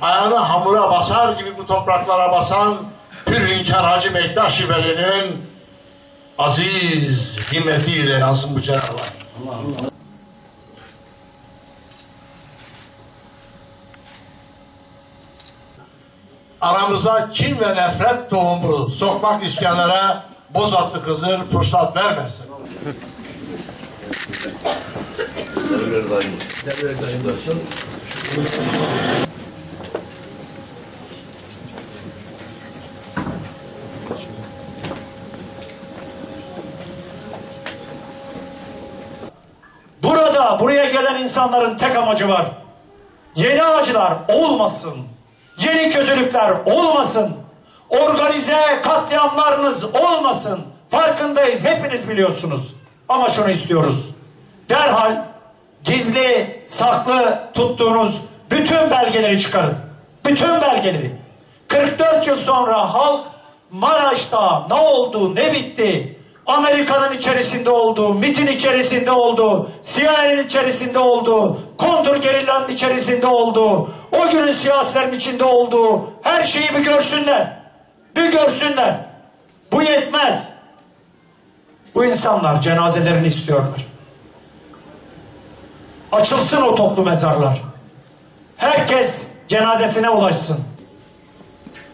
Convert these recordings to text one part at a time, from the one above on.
ayağını hamura basar gibi bu topraklara basan Pür Hünkar Hacı Bektaş Veli'nin aziz himmetiyle yansın bu cenablar. Aramıza kin ve nefret tohumu sokmak isteyenlere Bozatlı Hızır fırsat vermesin. Buraya gelen insanların tek amacı var. Yeni acılar olmasın. Yeni kötülükler olmasın. Organize katliamlarınız olmasın. Farkındayız. Hepiniz biliyorsunuz. Ama şunu istiyoruz. Derhal gizli, saklı tuttuğunuz bütün belgeleri çıkarın. Bütün belgeleri. 44 yıl sonra halk Maraş'ta ne oldu, ne bitti? Amerika'nın içerisinde olduğu, MIT'in içerisinde olduğu, CIA'nin içerisinde olduğu, kontur gerillanın içerisinde olduğu, o günün siyasilerin içinde olduğu her şeyi bir görsünler. Bir görsünler. Bu yetmez. Bu insanlar cenazelerini istiyorlar. Açılsın o toplu mezarlar. Herkes cenazesine ulaşsın.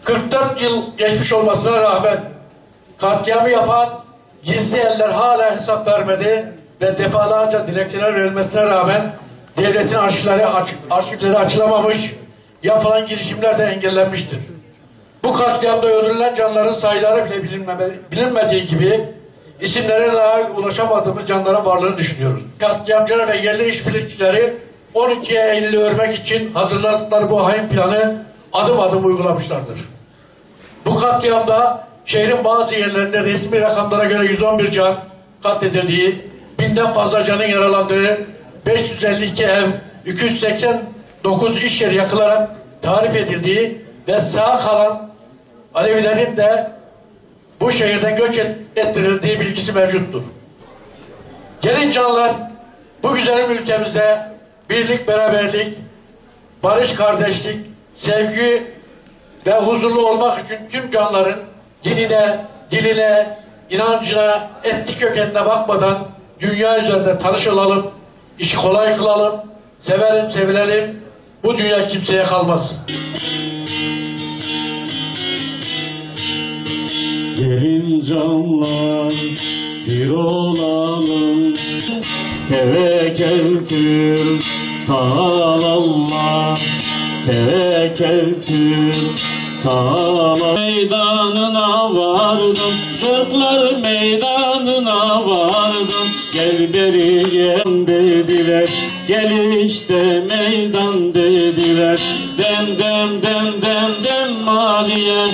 44 yıl geçmiş olmasına rağmen katliamı yapan gizli eller hala hesap vermedi ve defalarca dilekçeler verilmesine rağmen devletin arşivleri, aç- arşivleri açılamamış, yapılan girişimler de engellenmiştir. Bu katliamda öldürülen canların sayıları bile bilinmediği gibi isimlere daha ulaşamadığımız canların varlığını düşünüyoruz. Katliamcılar ve yerli işbirlikçileri 12 Eylül'ü örmek için hazırladıkları bu hain planı adım adım uygulamışlardır. Bu katliamda şehrin bazı yerlerinde resmi rakamlara göre 111 can katledildiği, binden fazla canın yaralandığı, 552 ev, 289 iş yeri yakılarak tarif edildiği ve sağ kalan Alevilerin de bu şehirden göç et- ettirildiği bilgisi mevcuttur. Gelin canlar, bu güzel ülkemizde birlik, beraberlik, barış, kardeşlik, sevgi ve huzurlu olmak için tüm canların dinine, diline, inancına, etnik kökenine bakmadan dünya üzerinde tanışılalım, işi kolay kılalım, sevelim, sevilelim. Bu dünya kimseye kalmaz. Gelin canlar bir olalım Tevekkeltür Allah Tevekkeltür Tamam. Meydanına vardım, Türkler meydanına vardım. Gel beri gel dediler, gel işte meydan dediler. Dem dem dem dem dem maliye.